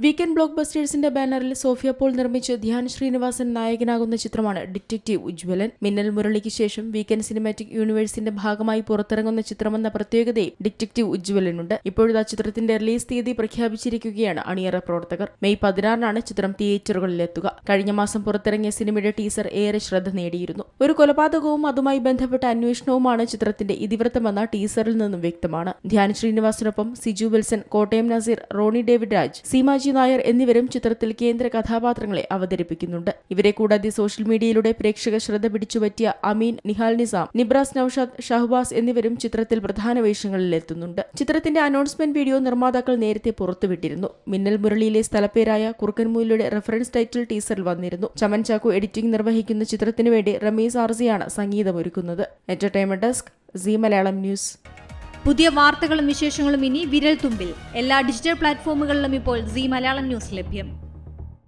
Weekend block ബസ്റ്റേഴ്സിന്റെ ബാനറിൽ Sophia Paul നിർമ്മിച്ച് ധ്യാൻ ശ്രീനിവാസൻ നായകനാകുന്ന ചിത്രമാണ് ഡിറ്റക്റ്റീവ് ഉജ്വലൻ മിന്നൽ മുരളിക്ക് ശേഷം വീക്കെൻഡ് സിനിമാറ്റിക് യൂണിവേഴ്സിന്റെ ഭാഗമായി പുറത്തിറങ്ങുന്ന ചിത്രമെന്ന പ്രത്യേകതയും ഡിറ്റക്റ്റീവ് ഉജ്വലനുണ്ട് ഇപ്പോഴത്തെ ചിത്രത്തിന്റെ റിലീസ് തീയതി പ്രഖ്യാപിച്ചിരിക്കുകയാണ് അണിയറ പ്രവർത്തകർ. മെയ് പതിനാറിനാണ് ചിത്രം തിയേറ്ററുകളിലെത്തുക. കഴിഞ്ഞ മാസം പുറത്തിറങ്ങിയ സിനിമയുടെ ടീസർ ഏറെ ശ്രദ്ധ നേടിയിരുന്നു. ഒരു കൊലപാതകവും അതുമായി ബന്ധപ്പെട്ട അന്വേഷണവുമാണ് ചിത്രത്തിന്റെ ഇതിവൃത്തമെന്ന ടീസറിൽ നിന്നും വ്യക്തമാണ്. Dhyan ശ്രീനിവാസിനൊപ്പം Siju Wilson Kottayam Nazeer Ronnie David Raj Seema G Nair എന്നിവരും ചിത്രത്തിൽ കേന്ദ്ര കഥാപാത്രങ്ങളെ അവതരിപ്പിക്കുന്നുണ്ട്. ഇവരെ കൂടാതെ സോഷ്യൽ മീഡിയയിലൂടെ പ്രേക്ഷക ശ്രദ്ധ പിടിച്ചുപറ്റിയ അമീൻ നിഹാൽ നിസാം നിബ്രാസ് നൌഷാദ് ഷഹബാസ് എന്നിവരും ചിത്രത്തിൽ പ്രധാന വേഷങ്ങളിൽ എത്തുന്നുണ്ട്. ചിത്രത്തിന്റെ അനൗൺസ്മെന്റ് വീഡിയോ നിർമ്മാതാക്കൾ നേരത്തെ പുറത്തുവിട്ടിരുന്നു. മിന്നൽ മുരളിയിലെ സ്ഥലപ്പേരായ കുറുക്കൻമൂലിയുടെ റെഫറൻസ് ടൈറ്റിൽ ടീസറിൽ വന്നിരുന്നു. ചമൻ ചാക്കോ എഡിറ്റിംഗ് നിർവഹിക്കുന്ന ചിത്രത്തിനു വേണ്ടി റമീസ് ആർസിയാണ് സംഗീതമൊരുക്കുന്നത്. Entertainment desk Zee Malayalam news. പുതിയ വാർത്തകളും വിശേഷങ്ങളും ഇനി വിരൽ തുമ്പിൽ എല്ലാ ഡിജിറ്റൽ പ്ലാറ്റ്ഫോമുകളിലും ഇപ്പോൾ സി മലയാളം ന്യൂസ് ലഭ്യം.